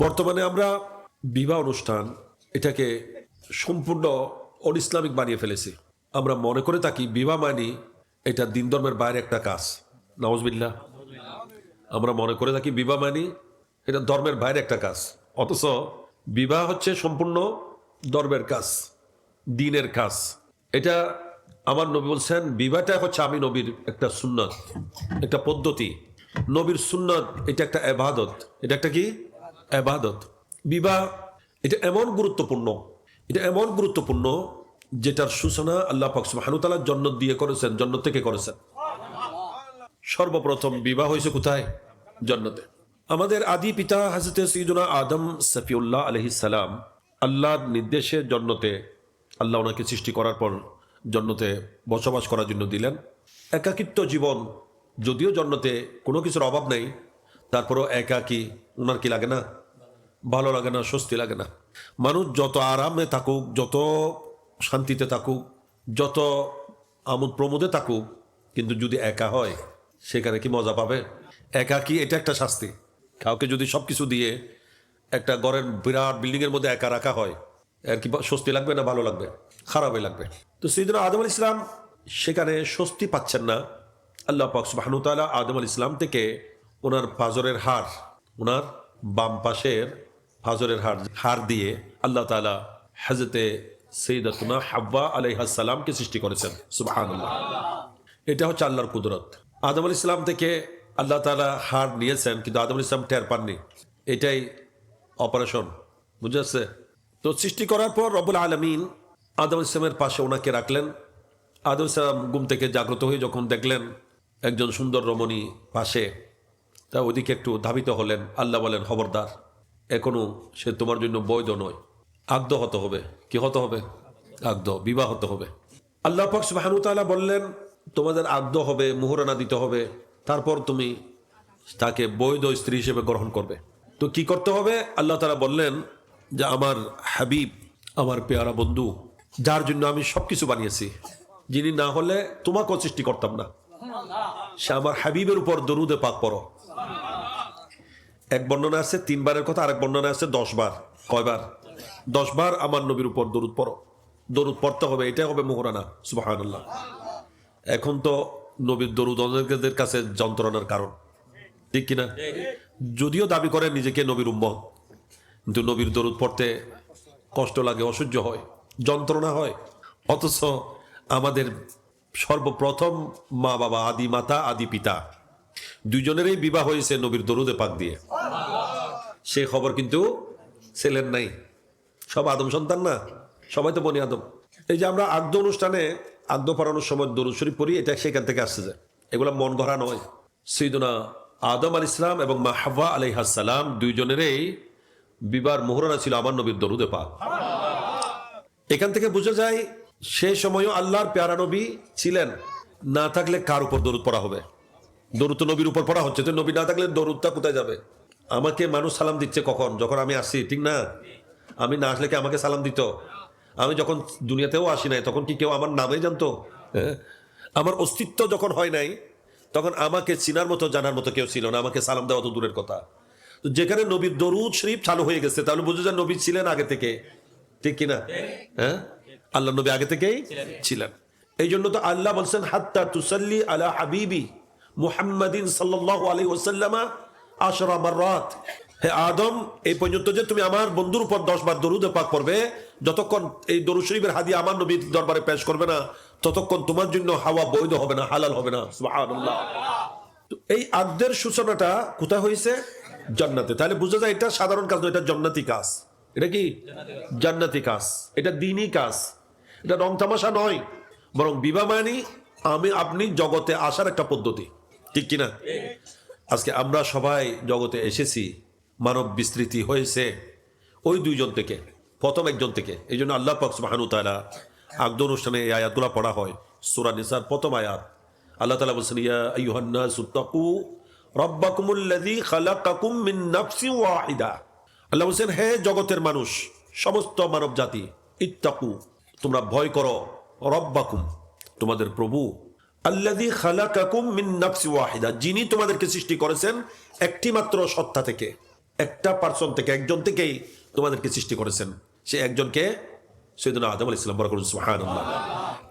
বর্তমানে আমরা বিবাহ অনুষ্ঠান এটাকে সম্পূর্ণ অন ইসলামিক বানিয়ে ফেলেছি। আমরা মনে করে থাকি বিবাহ মানি এটা দিন ধর্মের বাইরে একটা কাজ। নওয়াজবিল্লা আমরা মনে করে থাকি বিবাহ মানি এটা ধর্মের বাইরে একটা কাজ। অথচ বিবাহ হচ্ছে সম্পূর্ণ ধর্মের কাজ, দিনের কাজ। এটা আমার নবী বলছেন, বিবাহটা হচ্ছে আমি নবীর একটা সুন্নত, একটা পদ্ধতি। নবীর সুন্নত এটা একটা এবাদত। এটা একটা কি? এবাদত বিবাহ, এটা এমন গুরুত্বপূর্ণ, এটা এমন গুরুত্বপূর্ণ যেটার সূচনা আল্লাহ পাক সুবহানুতালা জন্নত দিয়ে করেছেন, জন্নত থেকে করেছেন। সর্বপ্রথম বিবাহ হয়েছে কোথায়? জন্নতে। আমাদের আদি পিতা হাজরতে সঈদুনা আদম সফিউল্লাহ আলহিসাল্লাম আল্লাহর নির্দেশে জন্নতে, আল্লাহ ওনাকে সৃষ্টি করার পর জন্নতে বসবাস করার জন্য দিলেন। একাকিত্ব জীবন, যদিও জন্নতে কোনো কিছুর অভাব নেই, তারপরও একাকি, ওনার কি লাগে না? ভালো লাগে না, স্বস্তি লাগে না। মানুষ যত আরামে থাকুক, যত শান্তিতে থাকুক, যত আমোদ প্রমোদে থাকুক, কিন্তু যদি একা হয়, সেখানে কি মজা পাবে? একা কি এটা একটা শাস্তি? কাউকে যদি সব কিছু দিয়ে একটা ঘরের বিরাট বিল্ডিংয়ের মধ্যে একা রাখা হয় আর কি স্বস্তি লাগবে না ভালো লাগবে? খারাপই লাগবে। তো সেইদিন আদম আল ইসলাম সেখানে স্বস্তি পাচ্ছেন না। আল্লাহ পাক সুবাহানুতালা আদম আল ইসলাম থেকে ওনার পাজরের হার ওনার বাম পাশের ফাজরের হার হার দিয়ে আল্লাহ তালা হাজতে সৈদাতুনা হাব্বা আলাইহাসাল্লামকে সৃষ্টি করেছেন। সুবাহান এটা হচ্ছে আল্লাহর কুদরত। আদম আল ইসলাম থেকে আল্লাহ তালা হার নিয়েছেন, কিন্তু আদম আল ইসলাম টের পাননি। এটাই অপারেশন। বুঝে আসছে তো সৃষ্টি করার পর রবুল আলমিন আদম ইসলামের পাশে ওনাকে রাখলেন। আদম ইসলাম ঘুম থেকে জাগ্রত হয়ে যখন দেখলেন একজন সুন্দর রমণী পাশে, তা ওদিকে একটু ধাবিত হলেন। আল্লাহ বলেন, খবরদার এখনও সে তোমার জন্য বৈধ নয়। আগ্ধ হতে হবে। কি হতে হবে? আগ্ধ বিবাহ হতে হবে। আল্লাহ পাক সুবাহানুতালা বললেন, তোমাদের আগ্ধ হবে, মোহরানা দিতে হবে। তারপর তুমি তাকে বৈধ স্ত্রী হিসেবে গ্রহণ করবে। তো কি করতে হবে? আল্লাহ তালা বললেন যে, আমার হাবিব, আমার পেয়ারা বন্ধু, যার জন্য আমি সবকিছু বানিয়েছি, যিনি না হলে তোমাকেও সৃষ্টি করতাম না। সে আমার হাবিবের উপর দরুদে পাক পড়ো। এক বর্ণনা আছে, তিনবারের কথা আরেক বর্ণনা আছে দশ বার কয়বার? দশ বার আমার নবীর উপর দরুদ পড়ো। দরুদ পড়তে হবে, এটাই হবে মোহরানা সুবাহান্লাহ এখন তো নবীর দরুদ অনেকদের কাছে যন্ত্রণার কারণ। ঠিক কিনা? যদিও দাবি করে নিজেকে নবীর উম্মত, কিন্তু নবীর দরুদ পড়তে কষ্ট লাগে, অসহ্য হয়, যন্ত্রণা হয়। অথচ আমাদের সর্বপ্রথম মা বাবা আদি মাতা, আদি পিতা দুজনেরই বিবাহ হয়েছে নবীর দরুদে পাক দিয়ে। সে খবর কিন্তু ছেলের নাই। সব আদম সন্তান না? সবাই তো বনি আদম। এই যে আমরা আদ্য অনুষ্ঠানে আগ্ধ পড়ানোর সময় দরুদ শরীফ পড়ি, এটা সেখান থেকে আসছে যায় এগুলো মন ভরা নয়। সৈদনা আদম আল ইসলাম এবং মা হাওয়া আলাইহাসালাম দুইজনেরই বিবার মোহরানা ছিল আমার নবীর দরুদে পাক। এখান থেকে বোঝা যায়, সে সময়ও আল্লাহর প্যারা নবী ছিলেন। না থাকলে কার উপর দরুদ পড়া হবে? দরুদ নবীর উপর পড়া হচ্ছে, তো নবী না থাকলে দরুদটা কোথায় যাবে? আমাকে মানুষ সালাম দিচ্ছে কখন? যখন আমি আসি, ঠিক না? আমি না আসলে কি আমাকে সালাম দিত? আমি যখন দুনিয়াতেও আসি নাই, তখন কি কেউ আমার নামে জানতো? হ্যাঁ? আমার অস্তিত্ব যখন হয় নাই, তখন আমাকে চিনার মতো, জানার মতো কেউ ছিল না। আমাকে সালাম দেওয়া তো দূরের কথা। যেখানে নবীর দরুদ শরীফ চালু হয়ে গেছে, তাহলে বুঝে যান নবী ছিলেন আগে থেকে। ঠিক কিনা? হ্যাঁ? আল্লাহ নবী আগে থেকেই ছিলেন। এই জন্য তো আল্লাহ বলছেন, হাত্তা তুসাল্লি আলা হাবিবি মুহাম্মাদিন সাল্লাল্লাহু আলাইহি ওয়াসাল্লামা আশরা হে আদম, এই পর্যন্ত যে তুমি আমার বন্ধুর উপর দশ বার দরুদ পাক করবে যতক্ষণ এই দরুদ শরীফের হাদিয়া আমার নবীর দরবারে পেশ করবে না, ততক্ষণ তোমার জন্য হাওয়া বৈধ হবে না, হালাল হবে না। এই আগ্দের সূচনাটা কোথায় হয়েছে? জান্নাতে। তাহলে বোঝা যায় এটা সাধারণ কাজ এটা জান্নাতি কাজ। এটা কি? জান্নাতি কাজ। এটা দিনই কাজ। এটা রং তামাশা নয়, বরং বিবাহ মানি আমি আপনি জগতে আসার একটা পদ্ধতি। ঠিক কিনা? আজকে আমরা সবাই জগতে এসেছি, মানব বিস্তৃতি হয়েছে, ওই দুইজন থেকে, প্রথম একজন থেকে। এই জন্য আল্লাহ পাক ওয়া তাআলা আগদ অনুষ্ঠানে এই আয়াতগুলো পড়া হয়। সুরা নিসার প্রথম আয়াত। আল্লাহ তালা বলছেন, ইয়া আইয়ুহান নাসু তাকু রাব্বাকুমুল্লাযী খালাকাকুম মিন নাফসিন ওয়াহিদা। আল্লাহ বলছেন, হে জগতের মানুষ, সমস্ত মানব জাতি, ইত্তাকু, তোমরা ভয় করো রব্বাকুম, তোমাদের প্রভু। আল্লাযী খালাকাকুম মিন নাফসি ওয়াহিদা। যিনি তোমাদেরকে সৃষ্টি করেছেন একটি মাত্র সত্তা থেকে, একটা পার্সন থেকে, একজন থেকেই তোমাদেরকে সৃষ্টি করেছেন। সে একজনকে সৈদুল আদম আলাইসালাম বরকরুল সুহান